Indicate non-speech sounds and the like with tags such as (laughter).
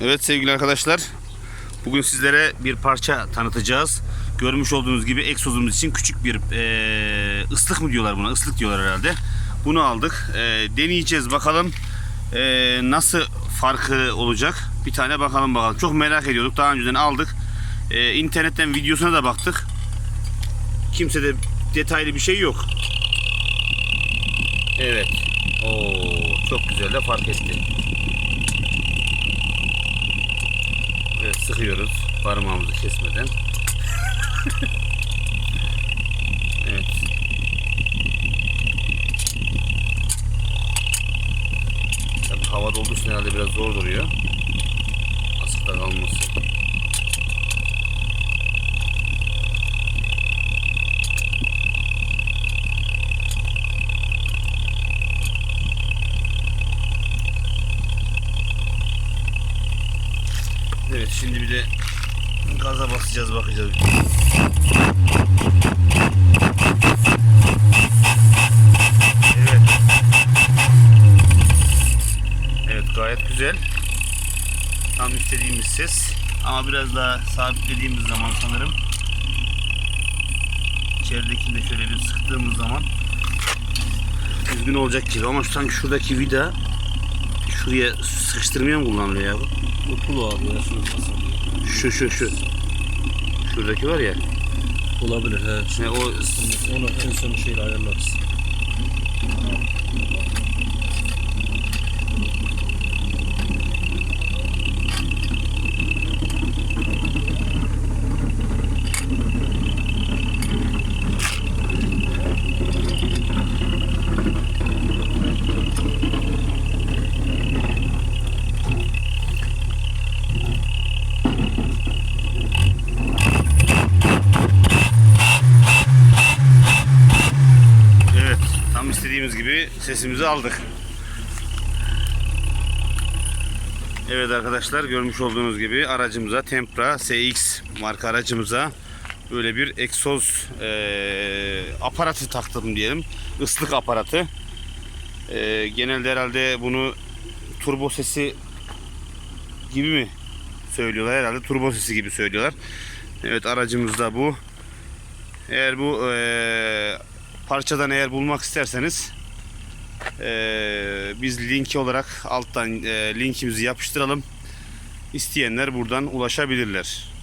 Evet sevgili arkadaşlar. Bugün sizlere bir parça tanıtacağız. Görmüş olduğunuz gibi egzozumuz için küçük bir eee, ıslık mı diyorlar buna? Islık diyorlar herhalde. Bunu aldık. Eee, deneyeceğiz bakalım eee, nasıl farkı olacak. Bir tane bakalım bakalım. Çok merak ediyorduk. Daha önceden aldık. Eee internetten videosuna da baktık. Kimsede detaylı bir şey yok. Evet. Oo, çok güzel de fark etti. Evet sıkıyoruz parmağımızı kesmeden. (laughs) evet. Tabii havada olduğu için herhalde biraz zor duruyor. Askıda kalması. Evet şimdi bir de gaza basacağız bakacağız. Evet. Evet gayet güzel. Tam istediğimiz ses. Ama biraz daha sabitlediğimiz zaman sanırım içeridekini de şöyle bir sıktığımız zaman düzgün olacak gibi ama sanki şuradaki vida şuraya sıkıştırmaya mı kullanılıyor ya bu? Bu pulu abi ya. Şu şu şu. Şuradaki var ya. Olabilir he. Ne o Onu en son şeyle ayarlarız. evet tam istediğimiz gibi sesimizi aldık. Evet arkadaşlar görmüş olduğunuz gibi aracımıza Tempra CX marka aracımıza böyle bir egzoz eee, aparatı taktım diyelim. Islık aparatı. Eee, genelde herhalde bunu turbo sesi gibi mi söylüyorlar herhalde turbo sesi gibi söylüyorlar. Evet aracımızda bu. Eğer bu eee, parçadan eğer bulmak isterseniz eee, biz linki olarak alttan eee, linkimizi yapıştıralım. İsteyenler buradan ulaşabilirler.